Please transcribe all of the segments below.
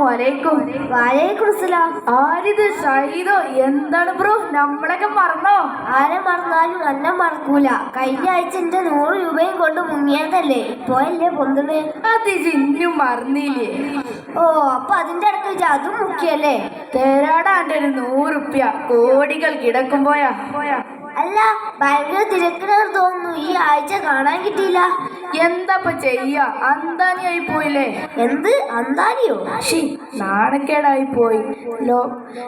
വാലേക്കും അസ്സലാം ആരിത് ഷൈദോ എന്താണ് ബ്രോ? നമ്മളൊക്കെ മറന്നോ? ആരെ മറന്നാലും അല്ല മറക്കൂല. കഴിഞ്ഞ ആഴ്ച എന്റെ നൂറ് രൂപയും കൊണ്ട് മുങ്ങിയതല്ലേ? ഇപ്പോഴല്ലേ പൊന്തത് അത് ഇന്നും മറന്നില്ലേ? ഓ അപ്പൊ അതിന്റെ അടുത്ത് വെച്ച് അതും മുഖ്യല്ലേ തേരാടാ എന്റെ ഒരു നൂറുപ്യ. കോടികൾ കിടക്കുമ്പോയാ അല്ല ഭയങ്കര തിരക്കിനാണ് തോന്നുന്നു. ഈ ആഴ്ച കാണാൻ കിട്ടിയില്ല. എന്താപ്പ ചെയ്യ? അന്താനിയായി പോയില്ലേ? എന്ത്? അന്താനിയോ? ഷി നാണക്കേടായി പോയി. ലോ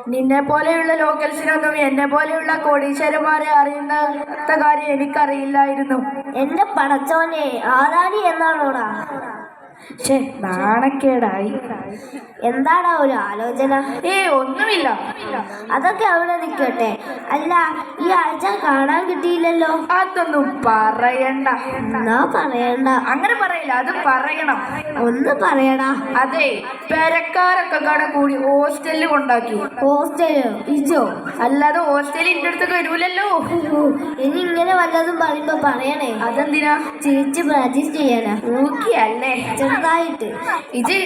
നിന്നെ പോലെയുള്ള ലോക്കൽസിനൊന്നും എന്നെ പോലെയുള്ള കോടീശ്വരന്മാരെ അറിയുന്ന കാര്യം എനിക്കറിയില്ലായിരുന്നു. എന്റെ പടച്ചോനെ ആദാനി എന്നാണോടാ? ഷേ നാണക്കേടായി. എന്താടാ ഒരു ആലോചന? ഏ ഒന്നുമില്ല. അതൊക്കെ അവിടെ നിൽക്കട്ടെ. അല്ല ഈ ആഴ്ച കാണാൻ കിട്ടിയില്ലല്ലോ. അതൊന്നും പറയണ്ട. എന്നാ പറയണ്ട. അങ്ങനെ പറയില്ല അത് പറയണം. ഒന്ന് പറയടാ. അതെ പെരക്കാരൊക്കെ കട കൂടി ഹോസ്റ്റലിൽ കൊണ്ടാക്കി. ഹോസ്റ്റൽ? ഇജോ അല്ലാതെ ഹോസ്റ്റലിൽ എന്റെ അടുത്ത് വരൂലല്ലോ. ഇനി ഇങ്ങനെ വല്ലതും പറയുമ്പോ പറയണേ. അതെന്തിനാ? ചിരിച്ച് പ്രാക്ടീസ് ചെയ്യാനാ. നോക്കിയല്ലേ. ചെറുതായിട്ട്. ഇജ്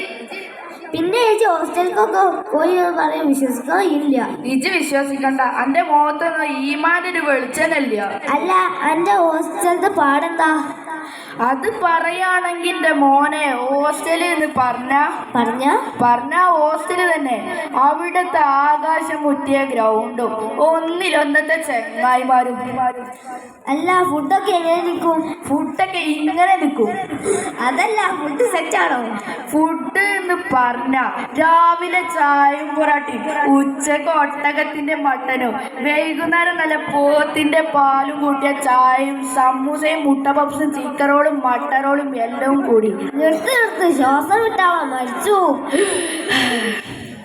പിന്നെ ചേച്ചി ഹോസ്റ്റലിലേക്കൊക്കെ പോയി പറയാൻ വിശ്വസിക്കാൻ ഇല്ല ഇജ് വിശ്വസിക്കണ്ട. അന്റെ മുഖത്തൊന്നും ഈമാനൊരു വെളിച്ചനല്ല അല്ല എന്റെ ഹോസ്റ്റലത്തെ പാടെന്താ? അത് പറയാണെങ്കി എന്റെ മോനെ ഹോസ്റ്റലിൽ എന്ന് പറഞ്ഞ? പറഞ്ഞ? പറഞ്ഞ ഹോസ്റ്റൽ തന്നെ. അവിടുത്തെ ആകാശം മുറ്റിയ ഗ്രൗണ്ടും ഒന്നിലൊന്നത്തെ ചെങ്ങായിമാരും. അല്ല ഫുഡൊക്കെ എങ്ങനെ നിൽക്കും? ഫുഡൊക്കെ ഇങ്ങനെ നിൽക്കും. അതല്ല ഫുഡ് സെറ്റാണോ? ഫുഡ് എന്ന് പറഞ്ഞ രാവിലെ ചായയും പൊറാട്ടി ഉച്ചയ്ക്ക് ഒട്ടകത്തിന്റെ മട്ടനും വൈകുന്നേരം നല്ല പോത്തിന്റെ പാലും കൂട്ടിയ ചായയും സമൂസയും മുട്ട പപ്സും ചിക്കൻ റോളും മട്ടറോളും എല്ലാം കൂടി. നിർത്ത് നിർത്ത്. ശ്വാസം വിട്ടാളാ മരിച്ചു.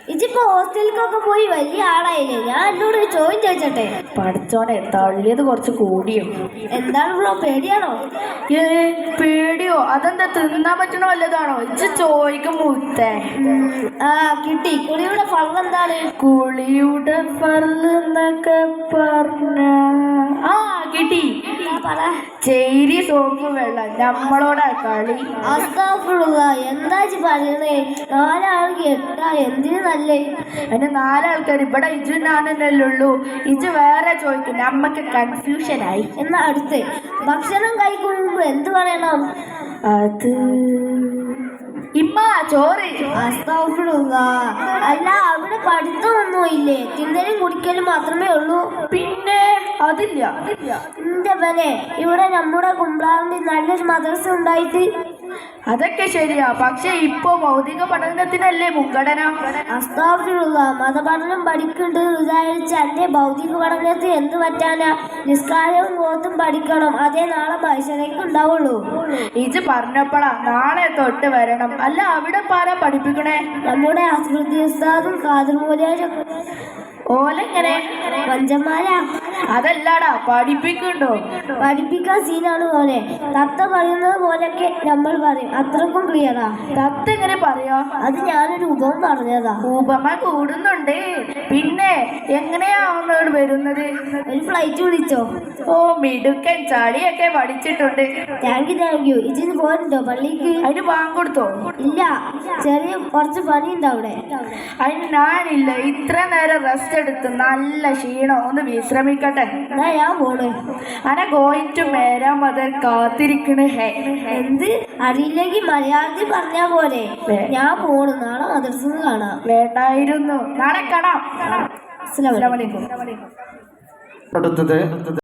ഇജിപ്പോ ഹോസ്റ്റലിലേക്കൊക്കെ പോയി വലിയ ആളായില്ലേ? ഞാൻ എന്നോട് ചോദ്യം ചോദിച്ചട്ടെ? പഠിച്ചോനെ തള്ളിയത് കുറച്ച് കൂടിയോ? എന്താണ് ബ്രോ പേടിയാണോ? ഏ പേടിയോ? അതെന്താ തിന്നാൻ പറ്റണ വല്ലതാണോ? ഇച്ച് ചോദിക്കും മുത്തേ. ആ കിട്ടി. കുളിയുടെ ഫലം എന്താണ്? കുളിയുടെ ഫർൾ എന്നൊക്കെ പറഞ്ഞ. ആ കിട്ടി. ചേരി സോപ്പ് വെള്ളം. നമ്മളോടാ കളി. അസ്താഫുള്ള എന്താ പറയണേ? നാലാൾക്ക് എട്ടാ എന്തിനു നല്ലേ എന്നെ നാലാൾക്കാർ ഇവിടെ ഇജു ഞാനെന്നല്ലേ ഉള്ളൂ. ഇജ് വേറെ ചോദിക്കും നമ്മക്ക് കൺഫ്യൂഷനായി എന്നാ അടുത്ത്. ഭക്ഷണം കഴിക്കുമ്പോ എന്ത് പറയണം? അത് ഇമ്മ ചോറ്. അല്ല അവിടെ പഠിത്തമൊന്നും ഇല്ലേ തിന്നലും കുടിക്കലും മാത്രമേ ഉള്ളൂ. പിന്നെ അതില്ല. എന്റെ പനെ ഇവിടെ നമ്മുടെ കുമ്പളാറിന്റെ നല്ലൊരു മദ്രസ ഉണ്ടായിട്ട്. അതൊക്കെ ശരിയാ. പക്ഷെ ഇപ്പൊ ഭൗതിക പഠനത്തിനല്ലേ മുൻഗണന? അസ്താഫിലുള്ള മതപഠനം പഠിക്കുന്നുണ്ട് വിചാരിച്ച എന്റെ ഭൗതിക പഠനത്തിൽ എന്ത് പറ്റാനാ? നിസ്കാരവും ഓത്തും പഠിക്കണം. അതേ നാളെ മനുഷ്യനേക്ക് ഉണ്ടാവുള്ളൂ. ഇത് പറഞ്ഞപ്പോഴാ നാളെ തൊട്ട് വരണം. അല്ല അവിടെ പാരാ പഠിപ്പിക്കണേ? നമ്മുടെ അസ്മൃതി ഉസ്താദും കാതിർമൂലും ഓലെങ്ങനെ? പഞ്ചന്മാരാ. അതല്ലാടാ പഠിപ്പിക്കുന്നുണ്ടോ? പഠിപ്പിക്കാൻ സീനാണ് പോലെ തത്ത പറയുന്നത് പോലെയൊക്കെ നമ്മൾ പറയും. അത്രക്കും ക്ലിയറാ. തത്ത് എങ്ങനെ പറയാ? അത് ഞാനൊരു ഉപമ പറഞ്ഞതാ. ഉപമ കൂടുന്നുണ്ട്. പിന്നെ എങ്ങനെയാ അവനോട് വരുന്നത്? ഒരു ഫ്ലൈറ്റ് വിളിച്ചോ? ഓ മിടുക്കൻ ചളിയൊക്കെ പഠിച്ചിട്ടുണ്ട്. താങ്ക് യു താങ്ക് യു ഇതിന് പോരുണ്ടോ പള്ളിക്ക്? അതിന് വാങ്ങിക്കൊടുത്തോ ഇല്ല. ചെറിയ കുറച്ച് പണിയുണ്ട് അവിടെ. അതിന് ഞാനില്ല ഇത്ര നേരം റെസ്റ്റ് എടുത്ത് നല്ല ക്ഷീണം. ഒന്ന് വിശ്രമിക്കട്ടെ. എന്നാ ഞാൻ പോണ്. അന ഗോയിങ് ടു മേരാ മദർ കാത്തിരിക്കണ്. ഹേ. എന്ത്? അറിയില്ലെങ്കിൽ മലയാളത്തിൽ പറഞ്ഞ പോലെ. ഞാൻ പോണു. നാളെ മദ്രസന്ന് കാണാം. വേണ്ടായിരുന്നു. നാളെ കാണാം. അസ്സലാമു അലൈക്കും. അസ്സലാമു അടുത്തത്.